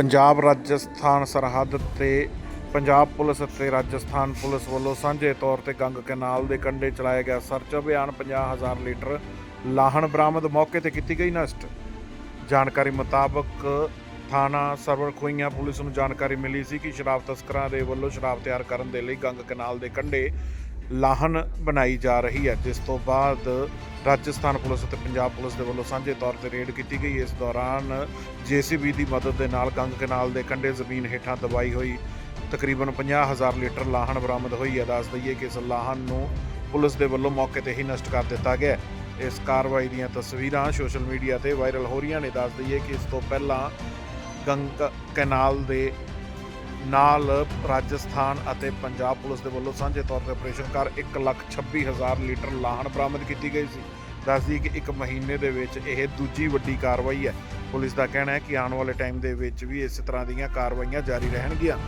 ਪੰਜਾਬ ਰਾਜਸਥਾਨ ਸਰਹੱਦ ਤੇ ਪੰਜਾਬ ਪੁਲਿਸ ਅਤੇ ਰਾਜਸਥਾਨ ਪੁਲਿਸ ਵੱਲੋਂ ਸਾਂਝੇ ਤੌਰ ਤੇ ਗੰਗ ਕਨਾਲ ਦੇ ਕੰਢੇ ਚਲਾਇਆ ਗਿਆ ਸਰਚ ਅਭਿਆਨ 50000 ਲੀਟਰ ਲਾਹਣ ਬਰਾਮਦ ਮੌਕੇ ਤੇ ਕੀਤੀ ਗਈ ਨਸ਼ਟ। ਜਾਣਕਾਰੀ ਮੁਤਾਬਕ ਥਾਣਾ ਸਰਵਰ ਖੋਈਆਂ ਪੁਲਿਸ ਨੂੰ ਜਾਣਕਾਰੀ ਮਿਲੀ ਸੀ ਕਿ ਸ਼ਰਾਬ ਤਸਕਰਾਂ ਦੇ ਵੱਲੋਂ ਸ਼ਰਾਬ ਤਿਆਰ ਕਰਨ ਦੇ ਲਈ ਗੰਗ ਕਨਾਲ ਦੇ ਕੰਢੇ ਲਾਹਣ ਬਣਾਈ ਜਾ ਰਹੀ ਹੈ, ਜਿਸ ਤੋਂ ਬਾਅਦ ਰਾਜਸਥਾਨ ਪੁਲਿਸ ਅਤੇ ਪੰਜਾਬ ਪੁਲਿਸ ਦੇ ਵੱਲੋਂ ਸਾਂਝੇ ਤੌਰ ਤੇ ਰੇਡ ਕੀਤੀ ਗਈ। ਇਸ ਦੌਰਾਨ ਜੀਸੀਬੀ ਦੀ ਮਦਦ ਦੇ ਨਾਲ ਗੰਗ ਕਨਾਲ ਦੇ ਕੰਢੇ ਜ਼ਮੀਨ ਹੇਠਾਂ ਦਬਾਈ ਹੋਈ ਤਕਰੀਬਨ 50000 ਲੀਟਰ ਲਾਹਣ ਬਰਾਮਦ ਹੋਈ। ਹੈ ਦੱਸ ਦਈਏ ਕਿ ਇਸ ਲਾਹਣ ਨੂੰ ਪੁਲਿਸ ਦੇ ਵੱਲੋਂ ਮੌਕੇ ਤੇ ਹੀ ਨਸ਼ਟ ਕਰ ਦਿੱਤਾ ਗਿਆ। ਇਸ ਕਾਰਵਾਈ ਦੀਆਂ ਤਸਵੀਰਾਂ ਸੋਸ਼ਲ ਮੀਡੀਆ ਤੇ ਵਾਇਰਲ ਹੋ ਰਹੀਆਂ ਨੇ। ਦੱਸ ਦਈਏ ਕਿ ਇਸ ਤੋਂ ਪਹਿਲਾਂ ਗੰਗ ਕਨਾਲ ਦੇ ਨਾਲ ਰਾਜਸਥਾਨ ਅਤੇ ਪੰਜਾਬ ਪੁਲਿਸ ਦੇ ਵੱਲੋਂ ਸਾਂਝੇ ਤੌਰ ਤੇ ਆਪਰੇਸ਼ਨ ਕਰ 126000 ਲੀਟਰ ਲਾਹਣ ਬਰਾਮਦ ਕੀਤੀ ਗਈ ਸੀ। ਦੱਸਦੀ ਕਿ ਇੱਕ ਮਹੀਨੇ ਦੇ ਵਿੱਚ ਇਹ ਦੂਜੀ ਵੱਡੀ ਕਾਰਵਾਈ ਹੈ। ਪੁਲਿਸ ਦਾ ਕਹਿਣਾ ਹੈ ਕਿ ਆਉਣ ਵਾਲੇ ਟਾਈਮ ਦੇ ਵਿੱਚ ਵੀ ਇਸ ਤਰ੍ਹਾਂ ਦੀਆਂ ਕਾਰਵਾਈਆਂ ਜਾਰੀ ਰਹਿਣਗੀਆਂ।